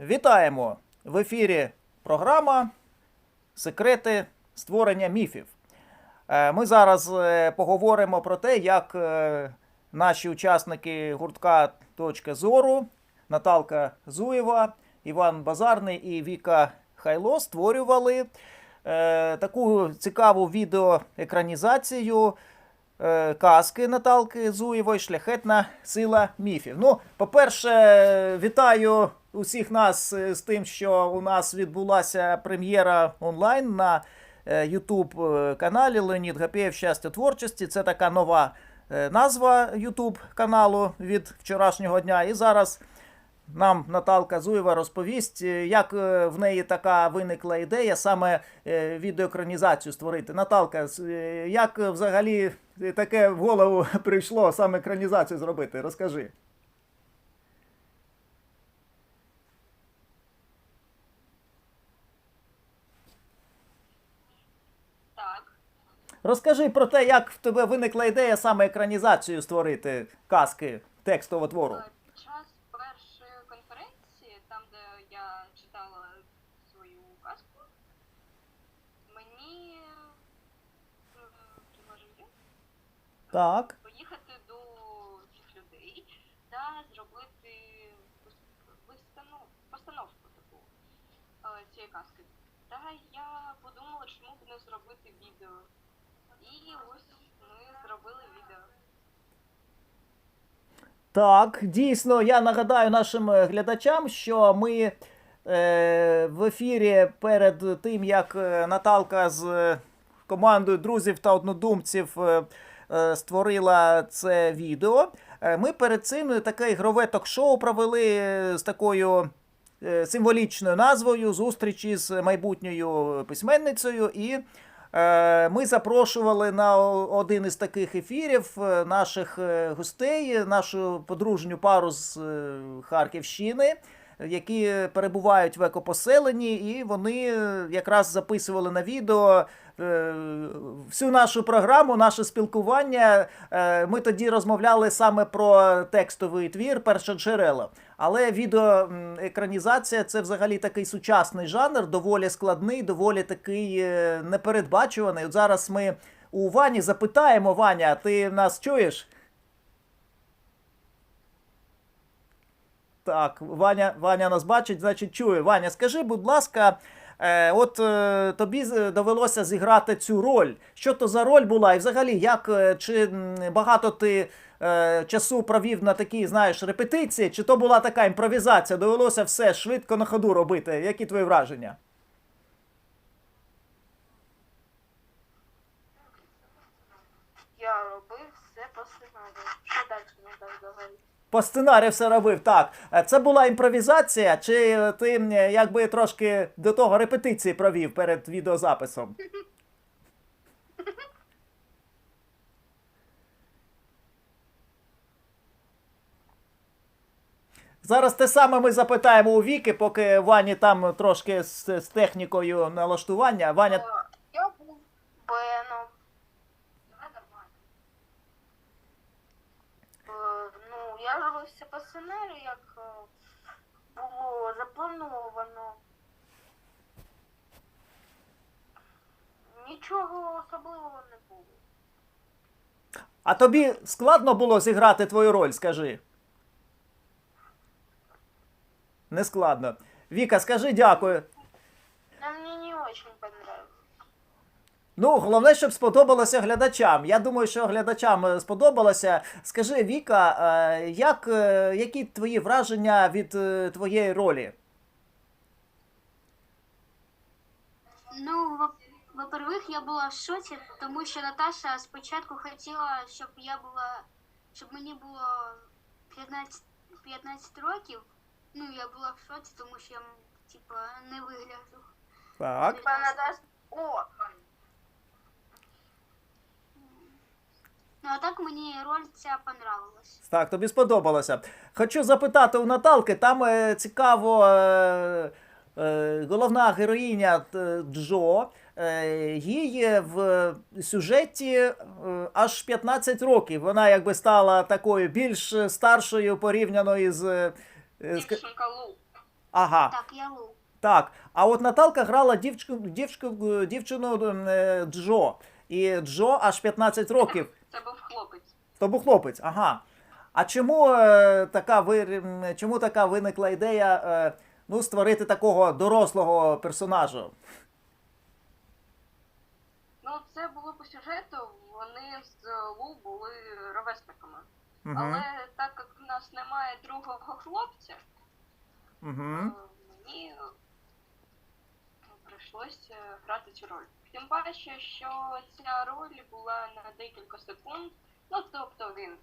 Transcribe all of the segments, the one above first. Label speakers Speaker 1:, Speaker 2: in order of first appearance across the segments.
Speaker 1: Вітаємо! В ефірі програма Секрети створення міфів. Е, Ми зараз е, поговоримо про те, як е, наші учасники гуртка «Точка зору Наталка Зуєва, Іван Базарний і Віка Хайло створювали таку цікаву відеоекранізацію казки Наталки Зуєвої Шляхетна сила міфів. Ну, по-перше, вітаю усіх нас е, з тим, що у нас відбулася прем'єра онлайн на YouTube каналі Леонід Гапєєв Щастя творчості. Це така нова е, назва YouTube каналу від вчорашнього дня. І зараз нам Наталка Зуєва розповість, е, як е, в неї така виникла ідея саме е, відеоекранізацію створити. Наталка, е, як е, взагалі таке в голову прийшло саме екранізацію зробити? Розкажи.
Speaker 2: Так.
Speaker 1: Розкажи про те, як в тебе виникла ідея саме екранізацію створити казки текстового твору.
Speaker 2: Е, Під час першої конференції, там, де я читала свою казку, мені е,
Speaker 1: Так.
Speaker 2: поїхати до цих людей та зробити постановку таку е, цієї казки. Та я подумала, чому б не зробити відео. І ось ми зробили відео.
Speaker 1: Так, дійсно, я нагадаю нашим е, глядачам, що ми е, в ефірі перед тим, як е, Наталка з е, командою друзів та однодумців е, створила це відео. Ми перед цим таке ігрове ток-шоу провели з такою символічною назвою зустрічі з майбутньою письменницею. І ми запрошували на один із таких ефірів е, наших е, гостей, нашу подружню пару з е, Харківщини. Які перебувають в екопоселенні, і вони е, якраз записували на відео е, всю нашу програму, наше спілкування. Е, Ми тоді розмовляли саме про текстовий твір першоджерела. Але відеоекранізація це взагалі такий сучасний жанр, доволі складний, доволі такий е, непередбачуваний. От зараз ми у Вані запитаємо: Ваня, ти нас чуєш? Так, Ваня, Ваня нас бачить, значить чує. Ваня, скажи, будь ласка, е, от е, тобі довелося зіграти цю роль. Що то за роль була? І взагалі, як е, чи багато ти е, часу провів на такі, знаєш, репетиції, чи то була така імпровізація? Довелося все швидко на ходу робити. Які твої враження?
Speaker 2: Я робив все по сценарію. Що далі не так говорити?
Speaker 1: По сценарію все робив. Так. Е, Це була імпровізація, чи ти якби трошки до того репетиції провів перед відеозаписом? Зараз те саме ми запитаємо у Віки, поки Вані там трошки з, з технікою налаштування. Ваня,
Speaker 2: Е, Я був Беном. Е, Ну, я робив все по сценарію, як е, було заплановано. Нічого особливого не було.
Speaker 1: а тобі складно було зіграти твою роль, скажи. Не складно. Віка, скажи дякую.
Speaker 2: Но мне не очень понравилось.
Speaker 1: Ну, головне, щоб сподобалося глядачам. Я думаю, що глядачам е, сподобалося. Скажи, Віка, е, як, е, які твої враження від твоєї ролі?
Speaker 3: Ну, во- во-первых, я була в шоці, тому що Наташа спочатку хотіла, щоб я була, щоб мені було 15, 15 років. Ну, я була в шоці, тому що я, типа, не вигляджу.
Speaker 1: Так.
Speaker 2: Типа Наташ... О!
Speaker 3: Ну, а так мені роль ця понравилась.
Speaker 1: Так, тобі сподобалося. Хочу запитати у Наталки, там е, цікаво, е, е, головна героїня е, Джо. Е, їй в сюжеті е, аж 15 років. Вона якби стала такою більш старшою порівняно із. е,
Speaker 2: Дівчинка Лу.
Speaker 1: Ага,
Speaker 3: Так, я Лу.
Speaker 1: так. А от Наталка грала дівчину, дівчину, дівчину е, Джо. І Джо аж 15 років.
Speaker 2: Це був хлопець.
Speaker 1: То був хлопець, ага. А чому е, така ви, чому така виникла ідея е, ну, створити такого дорослого персонажа?
Speaker 2: Ну, це було по сюжету. Вони з Лу були ровесниками.
Speaker 1: Угу.
Speaker 2: Але так як в нас немає другого хлопця,
Speaker 1: Угу.
Speaker 2: е, мені ну, прийшлося грати цю роль. Тим паче, що ця роль була на декілька секунд. Ну, тобто він,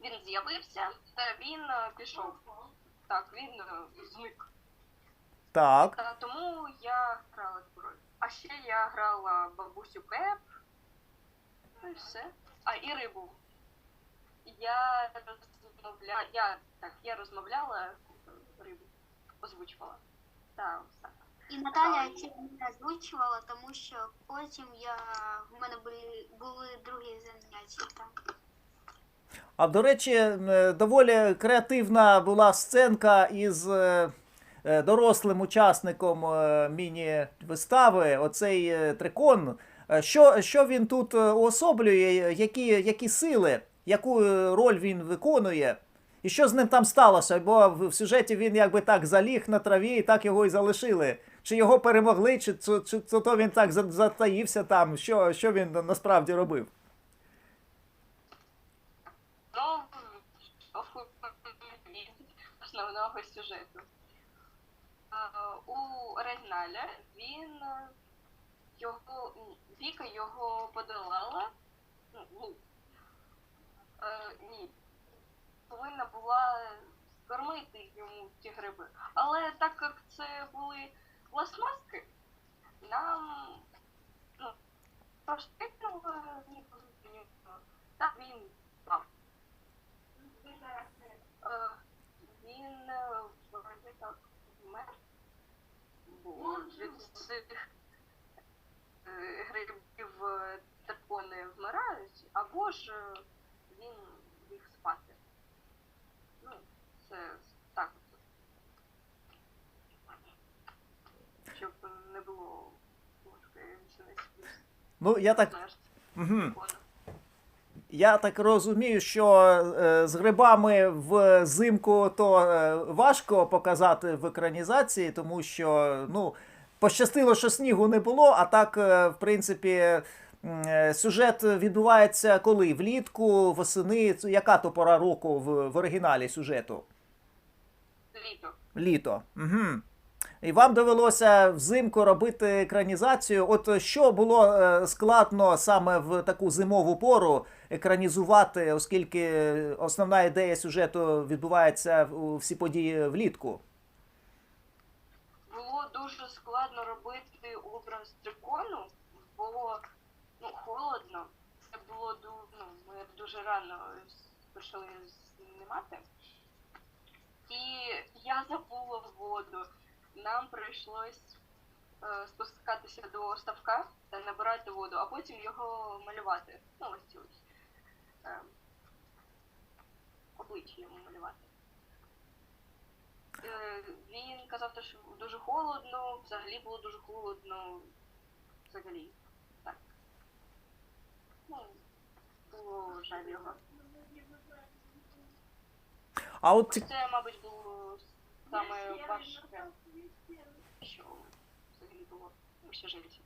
Speaker 2: він з'явився та він е, пішов. Так, він е, зник.
Speaker 1: Так.
Speaker 2: Та тому я грала таку роль. А ще я грала бабусю Пеп. Ну і все. А і рибу. Я розмовляла. Я так, я розмовляла рибу. Озвучувала. Та так.
Speaker 3: І Наталя ці не озвучувала, тому що потім я в мене були, були другі заняття там.
Speaker 1: А до речі, е, доволі креативна була сценка із е, е, дорослим учасником міні-вистави, оцей трикон. Що, що він тут уособлює, які, які сили, яку е, роль він виконує, і що з ним там сталося? Бо в сюжеті він якби так заліг на траві і так його і залишили. Чи його перемогли, чи, чи, чи, то він так затаївся там? Що, що він насправді робив?
Speaker 2: Ну, основного сюжету. У оригіналі він е, його Віка його подолала. Е, ні. Повинна була скормити йому ті гриби. Але так як це були пластмаски, нам ну, пошкетнуло та він впав. Е, Він е, вроде так вмер. Бо від цих грибів дракони вмирають, або ж е, він їх спати. Ну, це так. от. Щоб ложки 18
Speaker 1: Ну, я так. Угу. Я так розумію, що е, з грибами в зимку то е, важко показати в екранізації, тому що ну, пощастило, що снігу не було, а так, е, в принципі, е, сюжет відбувається коли? Влітку, восени. Яка то пора року в, в оригіналі сюжету?
Speaker 2: Літо.
Speaker 1: Літо. Угу. І вам довелося взимку робити екранізацію. От що було е, складно саме в таку зимову пору екранізувати, оскільки основна ідея сюжету відбувається у всі події влітку.
Speaker 2: Було дуже складно робити образ дракону, бо ну, холодно. Це було ну, ми дуже рано почали знімати. І я забула воду. Нам прийшлось е, спускатися до ставка та набирати воду, а потім його малювати. Ну, ось ось. Е, обличчя йому малювати. Е, Він казав, що дуже холодно, взагалі було дуже холодно. Взагалі. Так. Ну, було жаль його.
Speaker 1: А от ці-
Speaker 2: Це, мабуть, було саме важке, було сюжеті.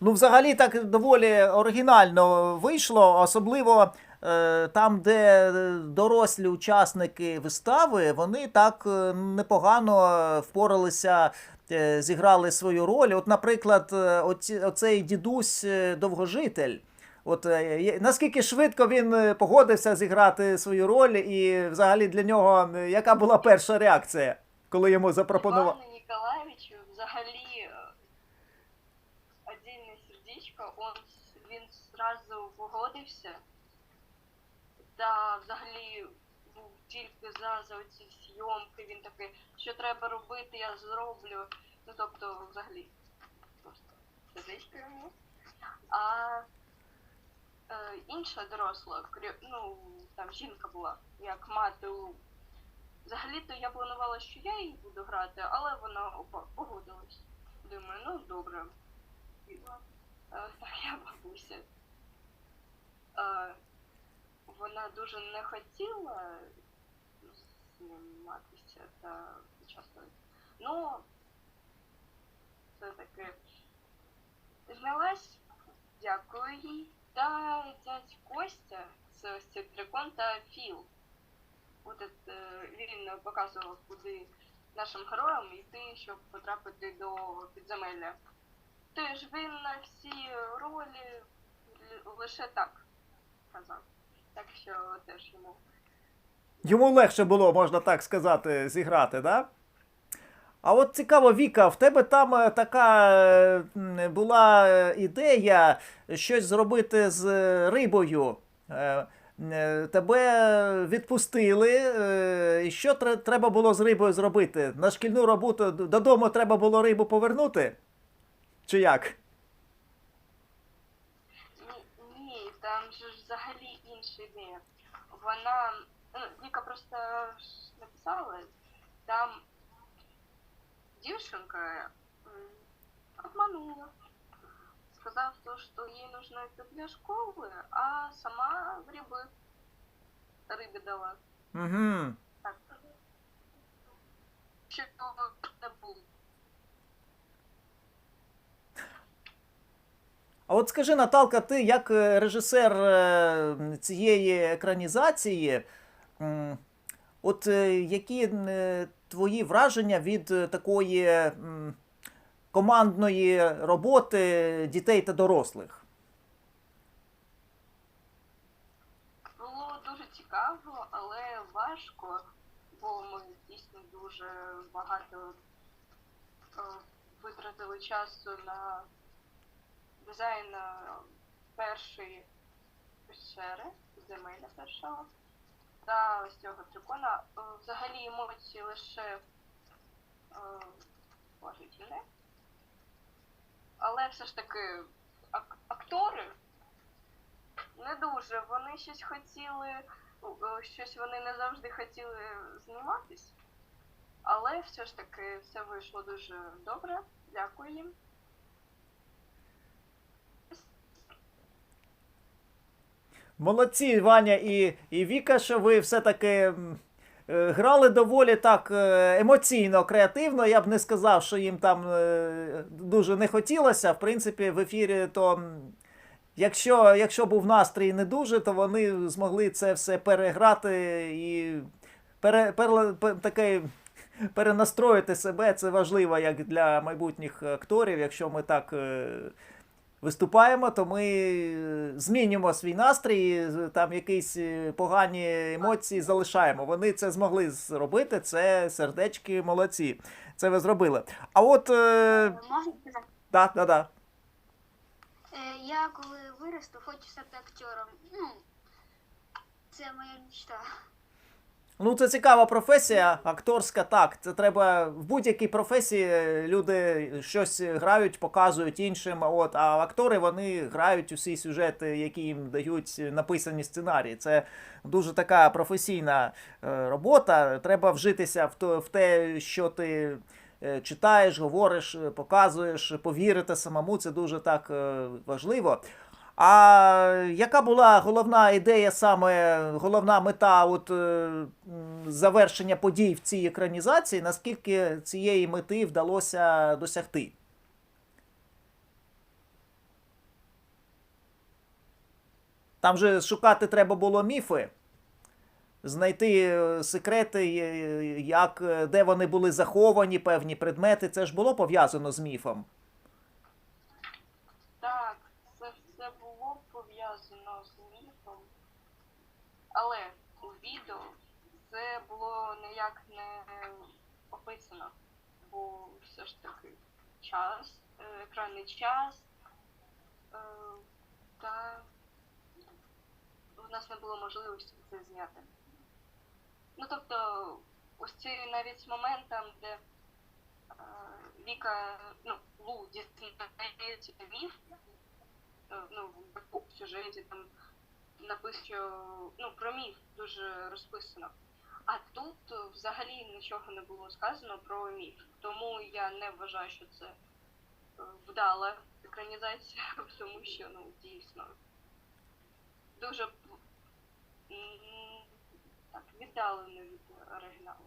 Speaker 1: Ну, взагалі так доволі оригінально вийшло, особливо е, там, де дорослі учасники вистави, вони так е, непогано впоралися, е, зіграли свою роль. От, наприклад, оці, оцей дідусь довгожитель. От наскільки швидко він погодився зіграти свою роль, і взагалі для нього яка була перша реакція, коли йому запропонували?
Speaker 2: Взагалі е, отдельне сердечко, он, він зразу погодився. Та взагалі був тільки за, за ці зйомки, він такий, що треба робити, я зроблю. Ну тобто, взагалі, просто сердечко йому. А е, інша доросла, ну, там жінка була, як мати у Взагалі-то я планувала, що я її буду грати, але вона погодилась. Думаю, ну добре. Е, Так, я бабуся. Е, Вона дуже не хотіла зніматися та участвувати. Ну, все-таки знялась, дякую їй. Та дядь Костя, це ось цей дракон та Філ. От е, він показував, куди нашим героям йти, щоб потрапити до підземелля. Тож він на всі ролі лише так казав. Так що теж йому
Speaker 1: Йому легше було, можна так сказати, зіграти, да? А от цікаво, Віка, в тебе там е, така е, була ідея щось зробити з рибою. Е, Тебе відпустили. е, І що треба було з рибою зробити? На шкільну роботу додому треба було рибу повернути? Чи як?
Speaker 2: Ні, там же взагалі інша ідея. Вона. Ну, Віка просто написала, там дівчинка обманула. Сказав то, що їй нужно йти для школи, а сама гриби рибі дала.
Speaker 1: Угу.
Speaker 2: Так.
Speaker 1: А от скажи, Наталка, ти як е, режисер е, цієї екранізації, от е, які твої враження від такої командної роботи дітей та дорослих?
Speaker 2: Було дуже цікаво, але важко, бо ми дійсно дуже багато е, витратили часу на дизайн е, першої пещери, земельна першого, та ось цього дракона. Е, Взагалі емоції лише положительні. Але все ж таки ак- актори не дуже. Вони щось хотіли, щось вони не завжди хотіли зніматись. Але все ж таки все вийшло дуже добре. Дякую їм.
Speaker 1: Молодці, Ваня і, і Віка, що ви все-таки грали доволі так е, емоційно, креативно. Я б не сказав, що їм там е, дуже не хотілося. В принципі, в ефірі то. Якщо, якщо був настрій не дуже, то вони змогли це все переграти і пере, пере, пе- таке, перенастроїти себе. Це важливо як для майбутніх акторів. Якщо ми так е, виступаємо, то ми е, змінюємо свій настрій, там якісь е, погані емоції залишаємо. Вони це змогли зробити. Це сердечки молодці. Це ви зробили. А от. Е,
Speaker 3: Можна
Speaker 1: да, да, да.
Speaker 3: Е, Я коли виросту, хочу стати актором. Ну, це моя мечта.
Speaker 1: Ну, це цікава професія, акторська, так. Це треба в будь-якій професії люди щось грають, показують іншим. От, а актори вони грають усі сюжети, які їм дають написані сценарії. Це дуже така професійна е, робота. Треба вжитися в, то, в те, що ти. е, Читаєш, говориш, е, показуєш, повірити самому, це дуже так е, важливо. А яка була головна ідея, саме головна мета от, е, завершення подій в цій екранізації? Наскільки цієї мети вдалося досягти? Там же шукати треба було міфи, знайти е, секрети, е, як, де вони були заховані, певні предмети. Це ж було пов'язано з міфом.
Speaker 2: Так, це все було пов'язано з міфом. Але у відео це було ніяк не описано, бо все ж таки час, е, екранний час, е, та у нас не було можливості це зняти. Ну тобто, ось цей навіть момент там, де е, Віка, ну, Лу дізнається міф, ну, в сюжеті там що ну, про міф дуже розписано. А тут взагалі нічого не було сказано про міф. Тому я не вважаю, що це е, вдала екранізація, тому що ну дійсно дуже так віддалено від оригіналу.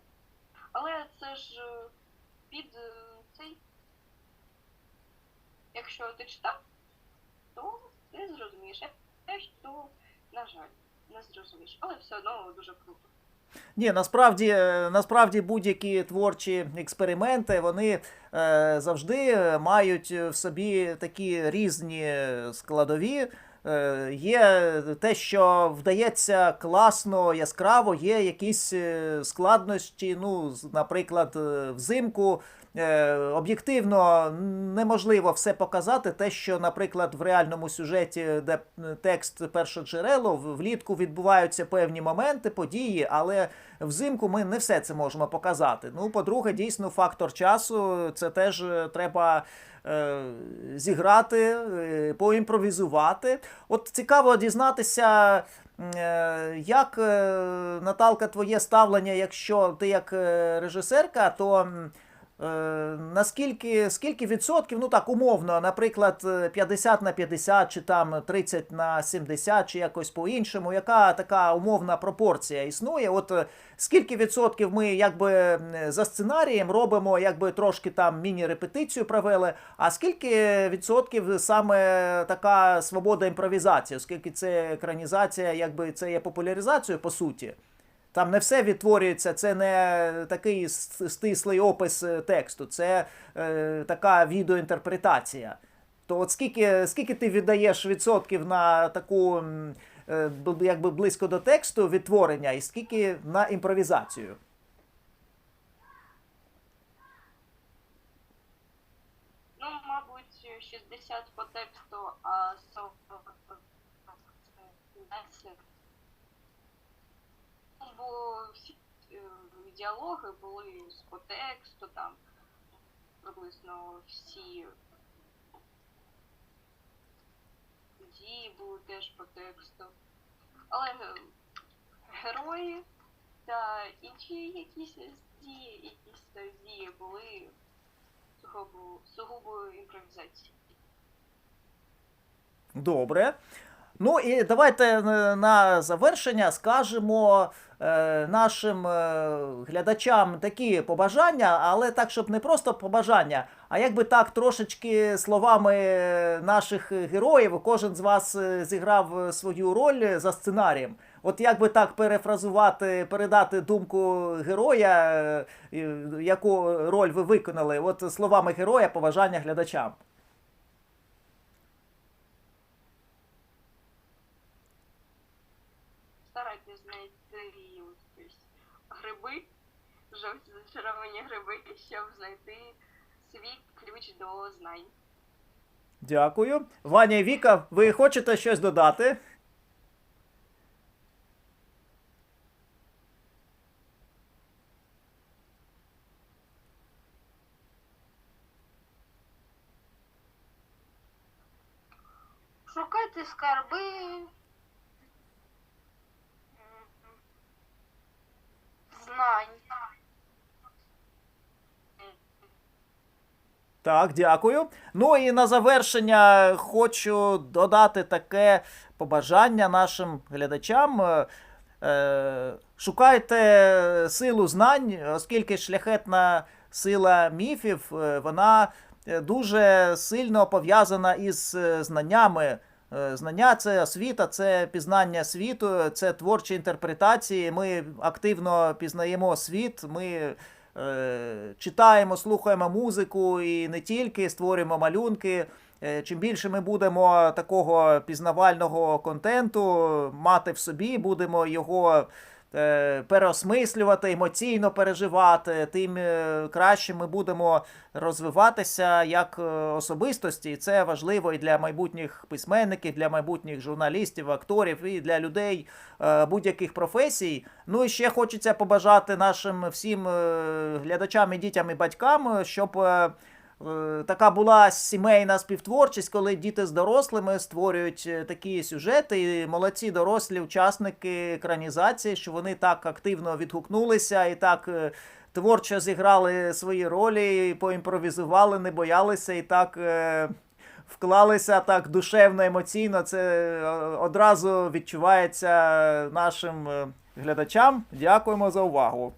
Speaker 2: Але це ж е, під е, цей. Якщо ти читав, то ти зрозумієш. Якщо, на жаль, не зрозумієш. Але все одно дуже круто.
Speaker 1: Ні, насправді, е, насправді будь-які творчі експерименти вони е, завжди мають в собі такі різні складові. Е, є те, що вдається класно, яскраво, є якісь е, складності. Ну, наприклад, е, взимку об'єктивно неможливо все показати. Те, що, наприклад, в реальному сюжеті, де е, текст першоджерело, в- влітку відбуваються певні моменти, події, але взимку ми не все це можемо показати. Ну, по-друге, дійсно, фактор часу це теж е, треба. е, Зіграти, е, поімпровізувати. От цікаво дізнатися, е, як е, Наталка, твоє ставлення, якщо ти як е, режисерка, то е, наскільки скільки відсотків, ну так умовно, наприклад, е, 50 на 50, чи там 30 на 70, чи якось по-іншому, яка така умовна пропорція існує? От е, скільки відсотків ми якби за сценарієм робимо, якби трошки там міні-репетицію провели, а скільки відсотків саме така свобода імпровізації, оскільки це екранізація, якби це є популяризацією по суті. Там не все відтворюється, це не такий стислий опис е, тексту, це е, така відеоінтерпретація. То от скільки, скільки ти віддаєш відсотків на таку е, якби близько до тексту відтворення, і скільки на імпровізацію?
Speaker 2: Ну, мабуть, 60 по тексту, а 40 це Ну, бо всі е, діалоги були з по тексту, там приблизно всі дії були теж по тексту. Але е, герої та інші якісь дії, якісь дії були сугубо, сугубо імпровізації.
Speaker 1: Добре. Ну і давайте е, на завершення скажемо нашим е, глядачам такі побажання, але так, щоб не просто побажання, а якби так трошечки словами наших героїв, кожен з вас е, зіграв е, свою роль за сценарієм. От як би так перефразувати, передати думку героя, е, е, яку роль ви виконали, от словами героя побажання глядачам.
Speaker 2: Старайтесь знайти ось гриби, жовті зачаровані гриби, щоб знайти свій ключ до знань.
Speaker 1: Дякую. Ваня і Віка, ви хочете щось додати?
Speaker 3: Шукайте скарби. м, Знань.
Speaker 1: Так, дякую. Ну і на завершення хочу додати таке побажання нашим глядачам. Е, е, Шукайте силу знань, оскільки шляхетна сила міфів, е, вона дуже сильно пов'язана із знаннями. Знання це освіта, це пізнання світу, це творчі інтерпретації. Ми активно пізнаємо світ. Ми читаємо, слухаємо музику і не тільки створюємо малюнки. Е, Чим більше ми будемо такого пізнавального контенту мати в собі, будемо його е, переосмислювати, емоційно переживати, тим е, краще ми будемо розвиватися як е, особистості. І це важливо і для майбутніх письменників, для майбутніх журналістів, акторів і для людей е, будь-яких професій. Ну і ще хочеться побажати нашим всім е, глядачам і дітям і батькам, щоб. Е, така була сімейна співтворчість, коли діти з дорослими створюють е, такі сюжети. І молодці дорослі учасники екранізації, що вони так активно відгукнулися і так е, творчо зіграли свої ролі, поімпровізували, не боялися і так. Вклалися так душевно, емоційно. Це одразу відчувається нашим глядачам. Дякуємо за увагу.